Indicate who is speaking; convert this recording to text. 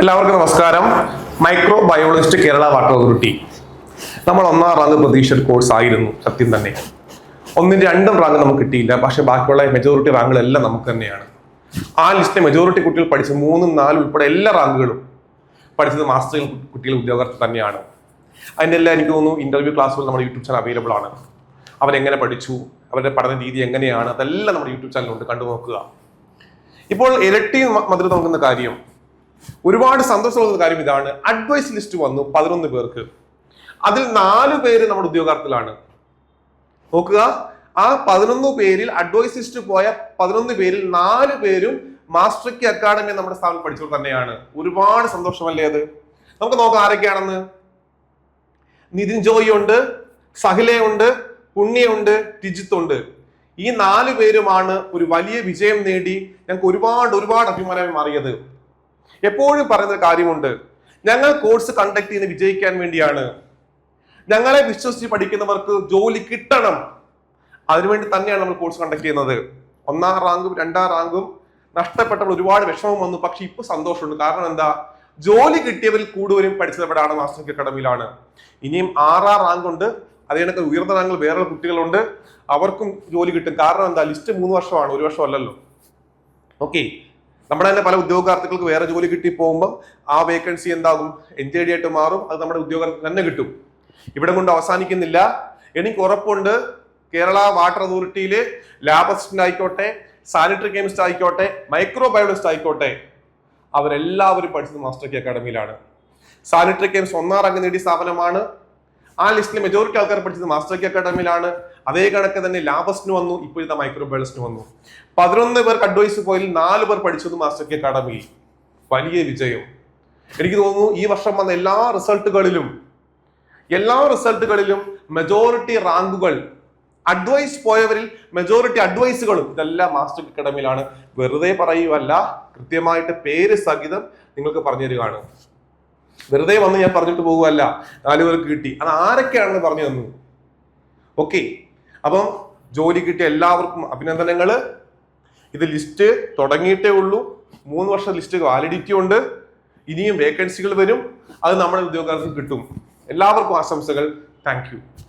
Speaker 1: എല്ലാവർക്കും നമസ്കാരം. Microbiologist Kerala water authority. നമ്മൾ ഒന്നാം റാങ്ക് പ്രതീക്ഷ കോഴ്സ് ആയിരുന്നു സത്യം തന്നെ. ഒന്നിന് രണ്ടും റാങ്ക് നമുക്ക് കിട്ടിയില്ല പക്ഷെ ബാക്കിയുള്ള മെജോറിറ്റി റാങ്കുകളെല്ലാം നമുക്ക് തന്നെയാണ്. ആ ലിസ്റ്റിലെ മെജോറിറ്റി കുട്ടികൾ പഠിച്ച മൂന്നും നാലും ഉൾപ്പെടെ എല്ലാ റാങ്കുകളും പഠിച്ചത് മാസ്റ്റർ കുട്ടികൾ ഉദ്യോഗസ്ഥർ തന്നെയാണ്. അതിന്റെ എല്ലാം എനിക്ക് തോന്നുന്നു ഇന്റർവ്യൂ ക്ലാസ്സുകൾ നമ്മുടെ യൂട്യൂബ് ചാനൽ അവൈലബിൾ ആണ്. അവരെങ്ങനെ പഠിച്ചു അവരുടെ പഠന രീതി എങ്ങനെയാണ് അതെല്ലാം നമ്മുടെ യൂട്യൂബ് ചാനലുണ്ട് കണ്ടു നോക്കുക. ഇപ്പോൾ ഇരട്ടി മധുരം നോക്കുന്ന കാര്യം ഒരുപാട് സന്തോഷമുള്ള കാര്യം ഇതാണ്. അഡ്വൈസ് ലിസ്റ്റ് വന്നു പതിനൊന്ന് പേർക്ക്. അതിൽ നാല് പേര് നമ്മുടെ ഉദ്യോഗാർത്ഥികളാണ്. നോക്കുക. ആ പതിനൊന്ന് പേരിൽ അഡ്വൈസ് ലിസ്റ്റ് പോയ പതിനൊന്ന് പേരിൽ നാല് പേരും മാസ്റ്റർ കി അക്കാഡമി നമ്മുടെ സ്ഥാപനം പഠിച്ചവർ തന്നെയാണ്. ഒരുപാട് സന്തോഷമല്ലേ അത്? നമുക്ക് നോക്കാം ആരൊക്കെയാണെന്ന്. നിതിൻ ജോയി ഉണ്ട് സഹിലയുണ്ട് ടിജിത്ത് ഉണ്ട്. ഈ നാല് പേരുമാണ് ഒരു വലിയ വിജയം നേടി ഞങ്ങൾക്ക് ഒരുപാട് ഒരുപാട് അഭിമാനമായി മാറിയത്. എപ്പോഴും പറയുന്ന കാര്യമുണ്ട്. ഞങ്ങൾ കോഴ്സ് കണ്ടക്ട് ചെയ്യുന്ന വിജയിക്കാൻ വേണ്ടിയാണ്. ഞങ്ങളെ വിശ്വസിച്ച് പഠിക്കുന്നവർക്ക് ജോലി കിട്ടണം. അതിനുവേണ്ടി തന്നെയാണ് നമ്മൾ കോഴ്സ് കണ്ടക്ട് ചെയ്യുന്നത്. ഒന്നാം റാങ്കും രണ്ടാം റാങ്കും നഷ്ടപ്പെട്ടപ്പോൾ ഒരുപാട് വിഷമം വന്നു. പക്ഷെ ഇപ്പൊ സന്തോഷമുണ്ട്. കാരണം എന്താ? ജോലി കിട്ടിയവരിൽ കൂടുതലും പഠിച്ചത് എവിടെയാണ്? മാസ്റ്റർ അക്കാഡമിയിലാണ് ഇനിയും ആറാം റാങ്ക് ഉണ്ട്. അതേ ഉയർന്ന റാങ്കിൽ വേറെ കുട്ടികളുണ്ട്. അവർക്കും ജോലി കിട്ടും. കാരണം എന്താ? ലിസ്റ്റ് മൂന്ന് വർഷമാണ്. ഒരു വർഷം അല്ലല്ലോ. ഓക്കെ നമ്മുടെ തന്നെ പല ഉദ്യോഗാർത്ഥികൾക്ക് വേറെ ജോലി കിട്ടി പോകുമ്പോൾ ആ വേക്കൻസി എന്താകും? എൻ ജെ ഡി ആയിട്ട് മാറും. അത് നമ്മുടെ ഉദ്യോഗാർത്ഥി തന്നെ കിട്ടും. ഇവിടെ കൊണ്ട് അവസാനിക്കുന്നില്ല. എനിക്ക് ഉറപ്പുണ്ട്. കേരള വാട്ടർ അതോറിറ്റിയിൽ ലാബ് അസിസ്റ്റന്റ് ആയിക്കോട്ടെ സാനിറ്ററി കെമിസ്റ്റ് ആയിക്കോട്ടെ മൈക്രോ ബയോളജിസ്റ്റ് ആയിക്കോട്ടെ അവരെല്ലാവരും പഠിച്ചത് മാസ്റ്റർ കെ അക്കാഡമിയിലാണ്. സാനിറ്ററി കെമിസ്റ്റ് ഒന്നാം റാങ്ക് നേടിയ സ്ഥാപനമാണ് ആ ലിസ്റ്റിൽ മെജോറിറ്റി ആൾക്കാർ പഠിച്ചത് മാസ്റ്റർ കെ അക്കാഡമിയിലാണ് അതേ കണക്ക് തന്നെ ലാബസ്റ്റിന് വന്നു ഇപ്പോഴത്തെ മൈക്രോ ബയോളജിസ്റ്റിന് വന്നു. പതിനൊന്ന് പേർക്ക് അഡ്വൈസ് പോയിൽ നാല് പേർ പഠിച്ചത് മാസ്റ്റർ കെ അക്കാഡമിയിൽ വലിയ വിജയം. എനിക്ക് തോന്നുന്നു ഈ വർഷം വന്ന എല്ലാ റിസൾട്ടുകളിലും എല്ലാ റിസൾട്ടുകളിലും മെജോറിറ്റി റാങ്കുകൾ അഡ്വൈസ് പോയവരിൽ മെജോറിറ്റി അഡ്വൈസുകളും ഇതെല്ലാം മാസ്റ്റർ അക്കാഡമിയിലാണ് വെറുതെ പറയുകയല്ല കൃത്യമായിട്ട് പേര് സഹിതം നിങ്ങൾക്ക് പറഞ്ഞു തരികയാണ് വെറുതെ വന്ന് ഞാൻ പറഞ്ഞിട്ട് പോകുമല്ല നാലു പേർക്ക് കിട്ടി. അത് ആരൊക്കെയാണെന്ന് പറഞ്ഞു തന്നു. ഓക്കെ അപ്പം ജോലി കിട്ടിയ എല്ലാവർക്കും അഭിനന്ദനങ്ങൾ ഇത് ലിസ്റ്റ് തുടങ്ങിയിട്ടേ ഉള്ളൂ. മൂന്ന് വർഷം ലിസ്റ്റ് വാലിഡിറ്റി ഉണ്ട്. ഇനിയും വേക്കൻസികൾ വരും. അത് നമ്മുടെ ഉദ്യോഗാർത്ഥികൾ കിട്ടും. എല്ലാവർക്കും ആശംസകൾ. താങ്ക്